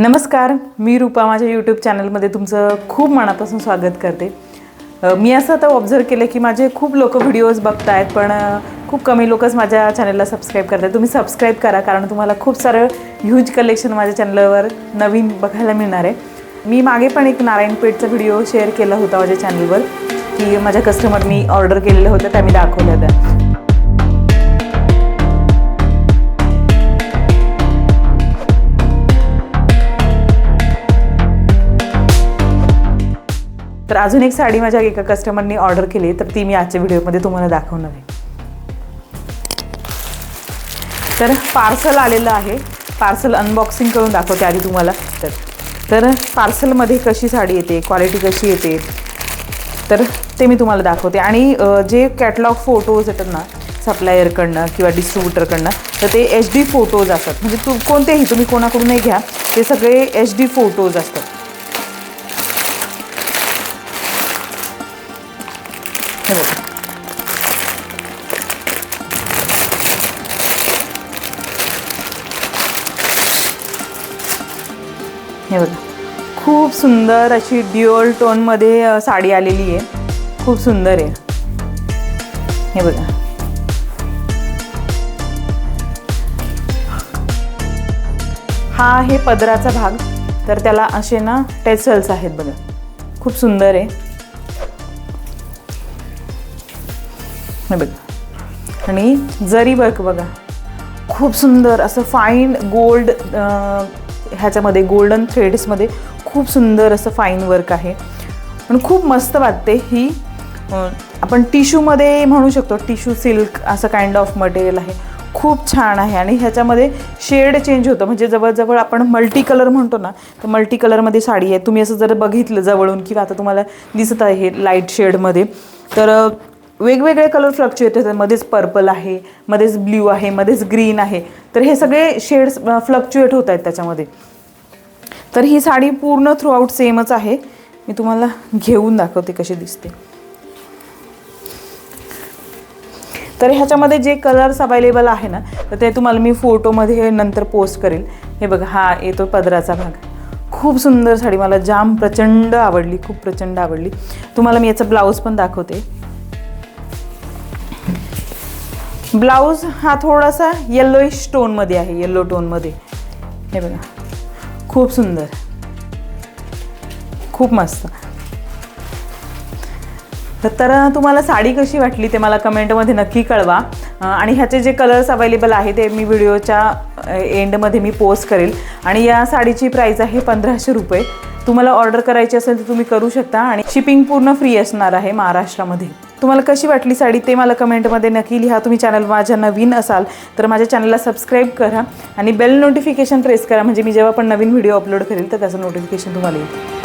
नमस्कार मी रूपा माझ्या यूट्यूब चॅनलमध्ये तुमचं खूप मनापासून स्वागत करते. मी असं आता ऑब्झर्व केलं की माझे खूप लोक व्हिडिओज बघतायत पण खूप कमी लोकच माझ्या चॅनलला सबस्क्राईब करतात. तुम्ही सबस्क्राईब करा कारण तुम्हाला खूप सारं ह्यूज कलेक्शन माझ्या चॅनलवर नवीन बघायला मिळणार आहे. मी मागे पण एक नारायणपेठचा व्हिडिओ शेअर केला होता माझ्या चॅनलवर की माझ्या कस्टमरनी ऑर्डर केलेल्या होत्या त्या मी दाखवल्या होत्या. तर अजून एक साडी माझ्या एका कस्टमरनी ऑर्डर केली तर ती मी आजच्या व्हिडिओमध्ये तुम्हाला दाखवणार आहे. तर पार्सल आलेलं आहे. पार्सल अनबॉक्सिंग करून दाखवते आधी तुम्हाला. तर तर पार्सलमध्ये कशी साडी येते क्वालिटी कशी येते तर ते मी तुम्हाला दाखवते. आणि जे कॅटलॉग फोटोज येतात ना सप्लायरकडनं किंवा डिस्ट्रीब्युटरकडनं तर ते एच डी फोटोज असतात. म्हणजे तू कोणतेही तुम्ही कोणाकडूनही घ्या ते सगळे एच डी फोटोज असतात. हे बघा हे बघा. खूप सुंदर अशी ड्युअल टोनमध्ये साडी आलेली आहे. खूप सुंदर आहे. हे बघा. हा आहे पदराचा भाग. तर त्याला असे ना टेसल्स आहेत बघा. खूप सुंदर आहे. हे बघ. आणि जरी वर्क बघा खूप सुंदर असं फाईन गोल्ड ह्याच्यामध्ये गोल्डन थ्रेड्समध्ये खूप सुंदर असं फाईन वर्क आहे. पण खूप मस्त वाटते ही आपण टिश्यूमध्ये म्हणू शकतो टिश्यू सिल्क असं काइंड ऑफ मटेरियल आहे. खूप छान आहे. आणि ह्याच्यामध्ये शेड चेंज होतं. म्हणजे जवळजवळ आपण मल्टी कलर म्हणतो ना तर मल्टी कलरमध्ये साडी आहे. तुम्ही असं जर बघितलं जवळून किंवा आता तुम्हाला दिसत आहे लाइट शेडमध्ये तर वेगवेगळे कलर फ्लक्च्युएट होतात. मध्येच पर्पल आहे मध्येच ब्ल्यू आहे मध्येच ग्रीन आहे. तर हे सगळे शेड्स फ्लक्च्युएट होत आहेत त्याच्यामध्ये. तर ही साडी पूर्ण थ्रूआउट सेमच आहे. मी तुम्हाला घेऊन दाखवते कशी दिसते. तर ह्याच्यामध्ये जे कलर्स अवेलेबल आहे ना तर ते तुम्हाला मी फोटोमध्ये नंतर पोस्ट करेल. हे बघा हा येतो पदराचा भाग. खूप सुंदर साडी मला जाम प्रचंड आवडली खूप प्रचंड आवडली. तुम्हाला मी याचा ब्लाऊज पण दाखवते. ब्लाऊज हा थोडासा येल्लोइश टोनमध्ये आहे येल्लो टोनमध्ये हे बघा. खूप सुंदर. खूप मस्त. तर तुम्हाला साडी कशी वाटली ते मला कमेंटमध्ये नक्की कळवा. आणि ह्याचे जे कलर्स अवेलेबल आहे ते मी व्हिडिओच्या एंडमध्ये मी पोस्ट करेल. आणि या साडीची प्राईस आहे पंधराशे रुपये. तुम्हाला ऑर्डर करायची असेल तर तुम्ही करू शकता. आणि शिपिंग पूर्ण फ्री असणार आहे महाराष्ट्रामध्ये. तुम्हाला कशी वाटली साडी ते मला कमेंटमध्ये नक्की लिहा. तुम्ही चॅनल माझ्या नवीन असाल तर माझ्या चॅनलला सबस्क्राईब करा आणि बेल नोटिफिकेशन प्रेस करा. म्हणजे मी जेव्हा पण नवीन व्हिडिओ अपलोड करेल तर त्याचं नोटिफिकेशन तुम्हाला येईल.